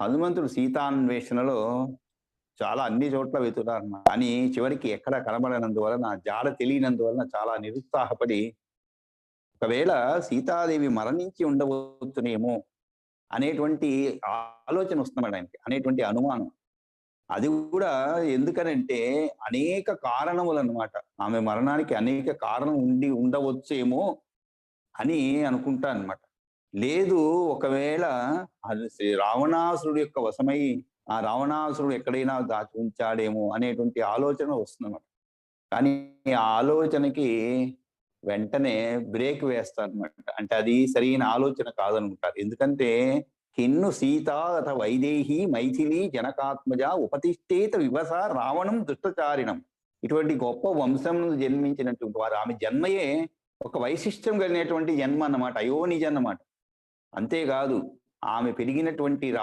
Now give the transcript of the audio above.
హనుమంతుడు సీతాన్వేషణలో చాలా అన్ని చోట్ల వెతున్నారు కానీ చివరికి ఎక్కడ కనబడనందువలన జాడ తెలియనందువలన చాలా నిరుత్సాహపడి ఒకవేళ సీతాదేవి మరణించి ఉండవచ్చునేమో అనేటువంటి ఆలోచన వస్తున్నాడు ఆయనకి అనేటువంటి అనుమానం. అది కూడా ఎందుకనంటే అనేక కారణములు అనమాట ఆమె మరణానికి అనేక కారణం ఉండి ఉండవచ్చేమో అని అనుకుంటా అనమాట లేదు ఒకవేళ అది శ్రీ రావణాసురుడు యొక్క వశమై ఆ రావణాసురుడు ఎక్కడైనా దాచి ఉంచాడేమో అనేటువంటి ఆలోచన వస్తుందన్నమాట. కానీ ఆ ఆలోచనకి వెంటనే బ్రేక్ వేస్తారనమాట అంటే అది సరైన ఆలోచన కాదనుకుంటారు. ఎందుకంటే కిన్ను సీత అథ వైదేహి మైథిలి జనకాత్మజ ఉపతిష్ఠేత వివస రావణం దుష్టచారిణం. ఇటువంటి గొప్ప వంశం జన్మించినటువంటి వారు. ఆమె జన్మయే ఒక వైశిష్టం కలిగినటువంటి జన్మ అన్నమాట. అయోనిజ అన్నమాట. అంతేకాదు ఆమె పెరిగినటువంటి రా